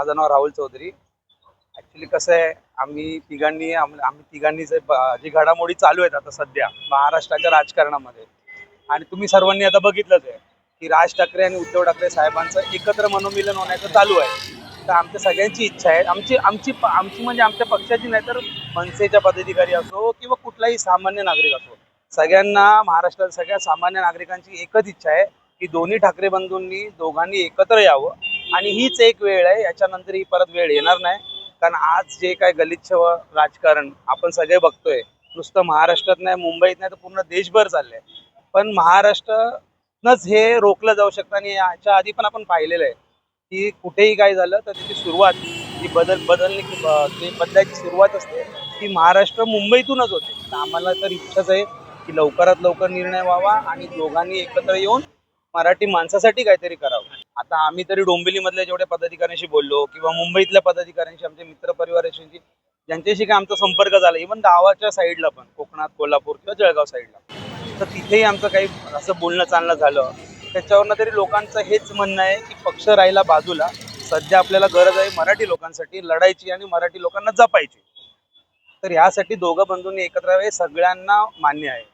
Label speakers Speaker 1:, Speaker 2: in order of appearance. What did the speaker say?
Speaker 1: माझं नाव राहुल चौधरी. ॲक्च्युली कसं आहे आम्ही तिघांनी आम्ही तिघांनी जे जी घडामोडी चालू आहेत आता सध्या महाराष्ट्राच्या राजकारणामध्ये. आणि तुम्ही सर्वांनी आता बघितलंच आहे की राज ठाकरे आणि उद्धव ठाकरे साहेबांचं एकत्र मनोमिलन होण्याचं चालू आहे. तर आमच्या सगळ्यांची इच्छा आहे आमची आमची प- आमची म्हणजे आमच्या पक्षाची नाही तर मनसेच्या पदाधिकारी असो किंवा कुठलाही सामान्य नागरिक असो. सगळ्यांना महाराष्ट्रात सगळ्या सामान्य नागरिकांची एकच इच्छा आहे की दोन्ही ठाकरे बंधूंनी दोघांनी एकत्र यावं. आणि हीच एक वेळ आहे याच्यानंतर ही परत वेळ येणार नाही. कारण आज जे काय गलिच्छ राजकारण आपण सगळे बघतोय नुसतं महाराष्ट्रात नाही मुंबईत नाही तर पूर्ण देशभर चाललंय. पण महाराष्ट्रनंच हे रोखलं जाऊ शकतं आणि याच्या आधी पण आपण पाहिलेलं आहे की कुठेही काय झालं तर त्याची सुरुवात ही बदल बदलणे ते बदलायची सुरुवात असते ती महाराष्ट्र मुंबईतूनच होते. तर आम्हाला तर इच्छाच आहे की लवकरात लवकर निर्णय व्हावा आणि दोघांनी एकत्र येऊन मराठी माणसासाठी काहीतरी करावं. आता आम्ही तरी डोंबिवलीमधल्या जेवढ्या पदाधिकाऱ्यांशी बोललो किंवा मुंबईतल्या पदाधिकाऱ्यांशी आमच्या मित्र परिवाराशी ज्यांच्याशी काय आमचा संपर्क झाला इव्हन गावाच्या साईडला पण कोकणात कोल्हापूर किंवा जळगाव साईडला तर तिथेही आमचं काही असं बोलणं चालणं झालं. त्याच्यावरनं तरी लोकांचं हेच म्हणणं आहे की पक्ष राहिला बाजूला. सध्या आपल्याला गरज आहे मराठी लोकांसाठी लढायची आणि मराठी लोकांना जपायची. तर यासाठी दोघं बंधूंनी एकत्र हे सगळ्यांना मान्य आहे.